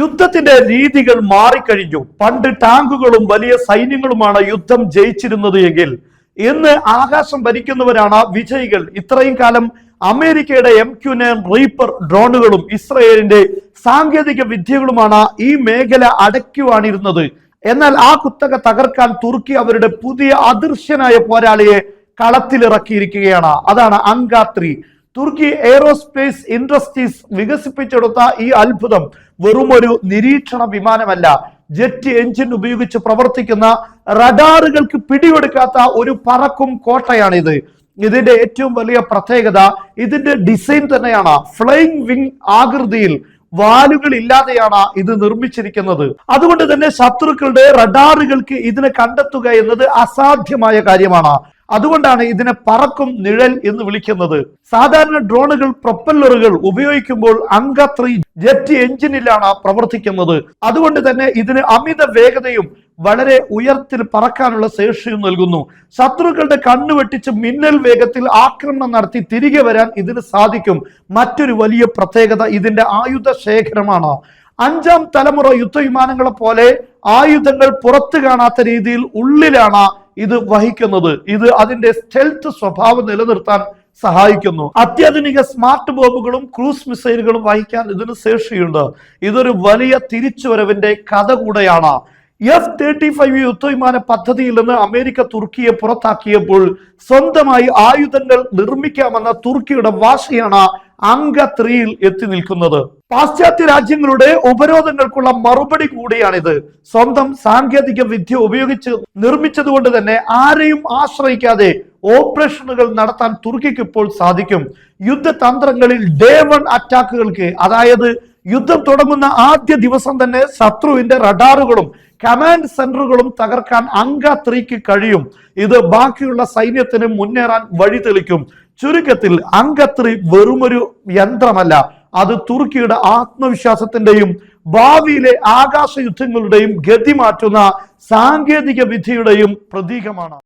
യുദ്ധത്തിന്റെ രീതികൾ മാറിക്കഴിഞ്ഞു. പണ്ട് ടാങ്കുകളും വലിയ സൈന്യങ്ങളുമാണ് യുദ്ധം ജയിച്ചിരുന്നത് എങ്കിൽ ഇന്ന് ആകാശം ഭരിക്കുന്നവരാണ് വിജയികൾ. ഇത്രയും കാലം അമേരിക്കയുടെ എം ക്യു നയൻ റീപ്പർ ഡ്രോണുകളും ഇസ്രയേലിന്റെ സാങ്കേതിക വിദ്യകളുമാണ് ഈ മേഖല അടയ്ക്കുവാണിരുന്നത് എന്നാൽ ആ കുത്തക തകർക്കാൻ തുർക്കി അവരുടെ പുതിയ അദൃശ്യനായ പോരാളിയെ കളത്തിലിറക്കിയിരിക്കുകയാണ്. അതാണ് അങ്കാത്രി. തുർക്കി എയ്റോസ്പേസ് ഇൻഡസ്ട്രീസ് വികസിപ്പിച്ചെടുത്ത ഈ അത്ഭുതം വെറും ഒരു നിരീക്ഷണ വിമാനമല്ല. ജെറ്റ് എഞ്ചിൻ ഉപയോഗിച്ച് പ്രവർത്തിക്കുന്ന റഡാറുകൾക്ക് പിടികൊടുക്കാത്ത ഒരു പറക്കും കോട്ടയാണിത്. ഇതിന്റെ ഏറ്റവും വലിയ പ്രത്യേകത ഇതിന്റെ ഡിസൈൻ തന്നെയാണ്. ഫ്ലൈങ് വിങ് ആകൃതിയിൽ വാലുകൾ ഇല്ലാതെയാണ് ഇത് നിർമ്മിച്ചിരിക്കുന്നത്. അതുകൊണ്ട് തന്നെ ശത്രുക്കളുടെ റഡാറുകൾക്ക് ഇതിനെ കണ്ടെത്തുക എന്നത് അസാധ്യമായ കാര്യമാണ്. അതുകൊണ്ടാണ് ഇതിനെ പറക്കും നിഴൽ എന്ന് വിളിക്കുന്നത്. സാധാരണ ഡ്രോണുകൾ പ്രൊപ്പല്ലറുകൾ ഉപയോഗിക്കുമ്പോൾ അങ്കത്രി ജെറ്റ് എഞ്ചിനിലാണ് പ്രവർത്തിക്കുന്നത്. അതുകൊണ്ട് തന്നെ ഇതിന് അമിത വേഗതയും വളരെ ഉയർത്തിൽ പറക്കാനുള്ള ശേഷിയും നൽകുന്നു. ശത്രുക്കളുടെ കണ്ണു വെട്ടിച്ച് മിന്നൽ വേഗത്തിൽ ആക്രമണം നടത്തി തിരികെ വരാൻ ഇതിന് സാധിക്കും. മറ്റൊരു വലിയ പ്രത്യേകത ഇതിന്റെ ആയുധ ശേഖരമാണ്. അഞ്ചാം തലമുറ യുദ്ധവിമാനങ്ങളെ പോലെ ആയുധങ്ങൾ പുറത്തു കാണാത്ത രീതിയിൽ ഉള്ളിലാണ് ഇത് വഹിക്കുന്നത്. ഇത് അതിന്റെ സ്റ്റെൽത്ത് സ്വഭാവം നിലനിർത്താൻ സഹായിക്കുന്നു. അത്യാധുനിക സ്മാർട്ട് ബോംബുകളും ക്രൂസ് മിസൈലുകളും വഹിക്കാൻ ഇതിന് ശേഷിയുണ്ട്. ഇതൊരു വലിയ തിരിച്ചുവരവിന്റെ കഥ കൂടെയാണ്. എഫ് തേർട്ടി ഫൈവ് യുദ്ധവിമാന പദ്ധതിയിൽ നിന്ന് അമേരിക്ക തുർക്കിയെ പുറത്താക്കിയപ്പോൾ സ്വന്തമായി ആയുധങ്ങൾ നിർമ്മിക്കാമെന്ന തുർക്കിയുടെ വാശിയാണ് അംഗ ത്രീയിൽ എത്തി നിൽക്കുന്നത്. പാശ്ചാത്യ രാജ്യങ്ങളുടെ ഉപരോധങ്ങൾക്കുള്ള മറുപടി കൂടിയാണിത്. സ്വന്തം സാങ്കേതിക വിദ്യ ഉപയോഗിച്ച് നിർമ്മിച്ചതുകൊണ്ട് തന്നെ ആരെയും ആശ്രയിക്കാതെ ഓപ്പറേഷനുകൾ നടത്താൻ തുർക്കിക്ക് ഇപ്പോൾ സാധിക്കും. യുദ്ധതന്ത്രങ്ങളിൽ ഡേ വൺ അറ്റാക്കുകൾക്ക് അതായത് യുദ്ധം തുടങ്ങുന്ന ആദ്യ ദിവസം തന്നെ ശത്രുവിന്റെ റഡാറുകളും കമാൻഡ് സെന്ററുകളും തകർക്കാൻ അങ്ക ത്രീക്ക് കഴിയും. ഇത് ബാക്കിയുള്ള സൈന്യത്തിന് മുന്നേറാൻ വഴി തെളിക്കും ചുരുക്കത്തിൽ അങ്കത്രി വെറുമൊരു യന്ത്രമല്ല അത് തുർക്കിയുടെ ആത്മവിശ്വാസത്തിന്റെയും ഭാവിയിലെ ആകാശ യുദ്ധങ്ങളുടെയും ഗതി മാറ്റുന്ന സാങ്കേതിക വിധിയുടെയും പ്രതീകമാണ്.